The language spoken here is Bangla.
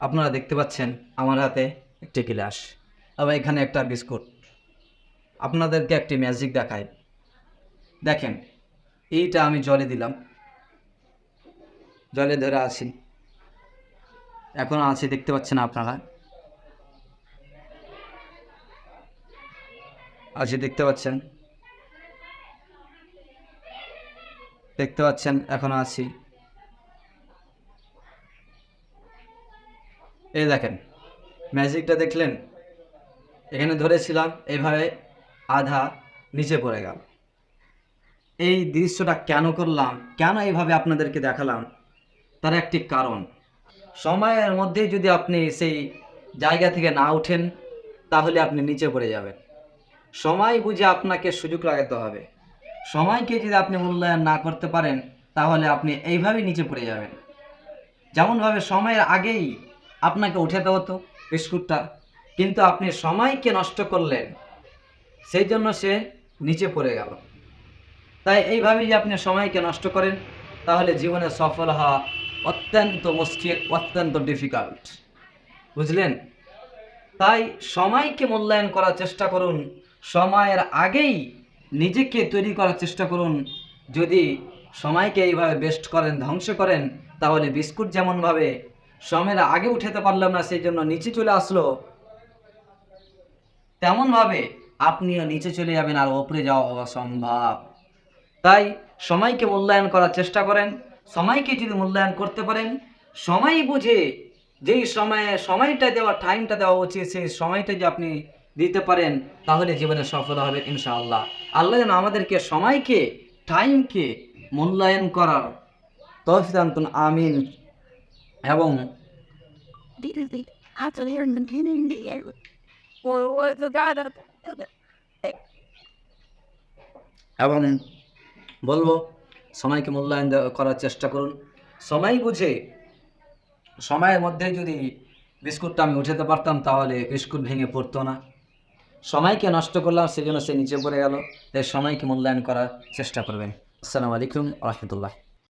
আপনারা দেখতে পাচ্ছেন আমার হাতে একটি গ্লাস। আবার এখানে একটা বিস্কুট। আপনাদেরকে একটি ম্যাজিক দেখাই। দেখেন, এইটা আমি জলে দিলাম। জলে ধরে আছি। এখন আছি, দেখতে পাচ্ছেন আপনারা? আছি, দেখতে পাচ্ছেন? দেখতে পাচ্ছেন, এখন আছি। এই দেখেন, ম্যাজিকটা দেখলেন? এখানে ধরেছিলাম এইভাবে আধা নিচে পড়ে গেল। এই দৃশ্যটা কেন করলাম? কেন এইভাবে আপনাদেরকে দেখালাম? তার একটি কারণ। সময়ের মধ্যেই যদি আপনি সেই জায়গা থেকে না ওঠেন তাহলে আপনি নিচে পড়ে যাবেন। সময় বুঝে আপনাকে সুযোগ লাগাতে হবে। সময়কে যদি আপনি মূল্যায়ন না করতে পারেন, তাহলে আপনি এইভাবেই নিচে পড়ে যাবেন। যেমনভাবে সময়ের আগেই আপনাকে উঠাতে হতো বিস্কুটটা। কিন্তু আপনি সময়কে নষ্ট করলেন, সেই জন্য সে নিচে পড়ে গেল। তাই এইভাবে যদি আপনি সময়কে নষ্ট করেন, তাহলে জীবনে সফল হওয়া অত্যন্ত মুশকিল, অত্যন্ত ডিফিকাল্ট বুঝলেন? তাই সময়কে মূল্যায়ন করার চেষ্টা করুন। সময়ের আগেই নিজেকে তৈরি করার চেষ্টা করুন। যদি সময়কে এইভাবে বেস্ট করেন, ধ্বংস করেন, তাহলে বিস্কুট যেমনভাবে সময়ের আগে উঠাতে পারলাম না, সেই জন্য নিচে চলে আসলো। তেমনভাবে আপনিও নিচে চলে যাবেন আর ওপরে যাওয়া অসম্ভব তাই সময়কে মূল্যায়ন করার চেষ্টা করেন। সময়কে যদি মূল্যায়ন করতে পারেন, সময় বুঝে যেই সময়ে, সময়টা দেওয়া টাইমটা দেওয়া উচিত, সেই সময়টা যে আপনি দিতে পারেন, তাহলে জীবনে সফল হবে ইনশাআল্লাহ। আল্লাহ যেন আমাদেরকে সময়কে টাইমকে মূল্যায়ন করার তফিদান্তন আমিন। এবং. এবং বলব সময়কে মূল্যায়ন করার চেষ্টা করুন। সময় বুঝে সময়ের মধ্যে যদি বিস্কুটটা আমি উঠাতে পারতাম তাহলে বিস্কুট ভেঙে পড়তো না। সময়কে নষ্ট করলাম সেজন্য সে নিচে পড়ে গেল। তাই সময়কে মূল্যায়ন করার চেষ্টা করবেন। আসসালামু আলাইকুম রহমতুল্লাহ।